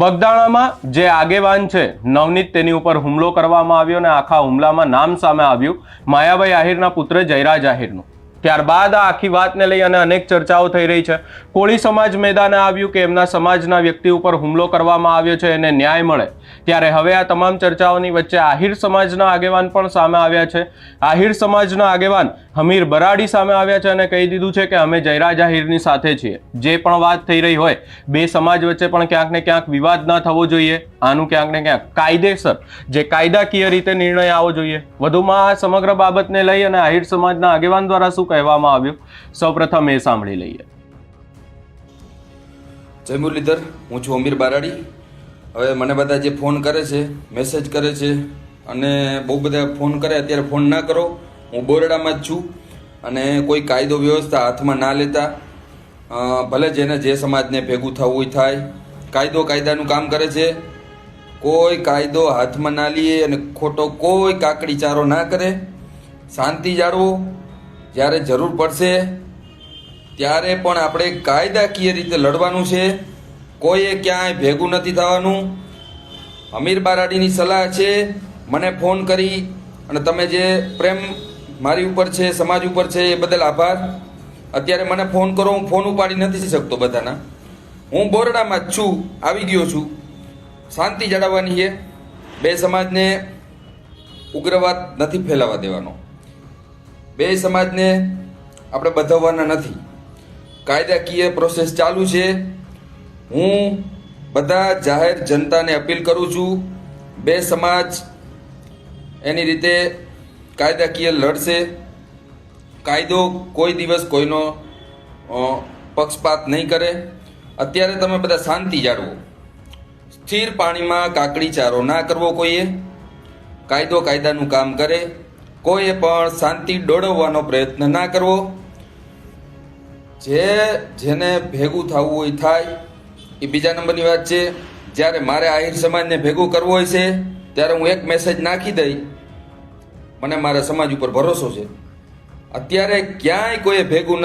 બગદાણામાં જે આગેવાન છે, નવનીત તેની ઉપર હુમલો કરવામાં આવ્યો અને આખા હુમલામાં નામ સામે આવ્યું. માયાભાઈ આહિરના પુત્ર જયરાજ આહિરનું. ત્યારબાદ આ આખી વાતને લઈ અને અનેક ચર્ચાઓ થઈ રહી છે. કોળી સમાજ મેદાને આવ્યું કે એમના સમાજના વ્યક્તિ ઉપર હુમલો કરવામાં આવ્યો છે, એને ન્યાય મળે. ત્યારે હવે આ તમામ ચર્ચાઓની વચ્ચે આહિર સમાજના આગેવાન પણ સામે આવ્યા છે. આહિર સમાજના આગેવાન હમીર બરાડી સામે આવ્યા છે અને કહી દીધું છે કે અમે જયરાજ આહિરની સાથે છીએ. જે પણ વાત થઈ રહી હોય, બે સમાજ વચ્ચે પણ ક્યાંક ને ક્યાંક વિવાદ ના થવો જોઈએ. આનું ક્યાંક ને ક્યાંક કાયદેસર, જે કાયદાકીય રીતે નિર્ણય આવવો જોઈએ. વધુમાં આ સમગ્ર બાબતને લઈ અને આહિર સમાજના આગેવાન દ્વારા શું કહેવામાં આવ્યું. સૌપ્રથમ એ સાંભળી લઈએ. જય મુરલીધર, હું છું અમીર બારાડી. હવે મને બધા જે ફોન કરે છે, મેસેજ કરે છે, અને બહુ બધા ફોન કરે, અત્યારે ફોન ના કરો. હું બોરડામાં જ છું અને કોઈ કાયદો વ્યવસ્થા હાથમાં ના લેતા. ભલે જેને જે સમાજને ભેગું થવું હોય થાય. કાયદો કાયદાનું કામ કરે છે. કોઈ કાયદો હાથમાં ના લે અને ખોટો કોઈ કાકડી ચારો ના કરે. શાંતિ જાળવો. જ્યારે જરૂર પડશે, ત્યારે પણ આપણે કાયદાકીય રીતે લડવાનું છે. કોઈએ ક્યાંય ભેગું નથી થવાનું. અમીર બારાડીની સલાહ છે, મને ફોન કરી અને તમે જે પ્રેમ મારી ઉપર છે, સમાજ ઉપર છે, એ બદલ આભાર. અત્યારે મને ફોન કરો, હું ફોન ઉપાડી નથી શકતો બધાના. હું બોરડામાં જ છું, આવી ગયો છું. શાંતિ જાળવવાની છે. બે સમાજને ઉગ્રવાદ નથી ફેલાવા દેવાનો. બે સમાજને આપણે બધાવવાના નથી. કાયદાકીય પ્રોસેસ ચાલુ છે. હું બધા જાહેર જનતાને અપીલ કરું છું, બે સમાજ એની રીતે કાયદાકીય લડશે. કાયદો કોઈ દિવસ કોઈનો પક્ષપાત નહીં કરે. અત્યારે તમે બધા શાંતિ જાળવો. સ્થિર પાણીમાં કાકડી ચારો ના કરવો કોઈએ. કાયદો કાયદાનું કામ કરે. કોઈએ પણ શાંતિ ડોળવવાનો પ્રયત્ન ના કરવો. જે જેને ભેગું થવું હોય થાય, એ બીજા નંબરની વાત છે. જ્યારે મારે આહિર સમાજને ભેગું કરવું હોય છે, ત્યારે હું એક મેસેજ નાખી દઈ મને મારા સમાજ ઉપર ભરોસો છે. અત્યારે ક્યાંય કોઈએ ભેગું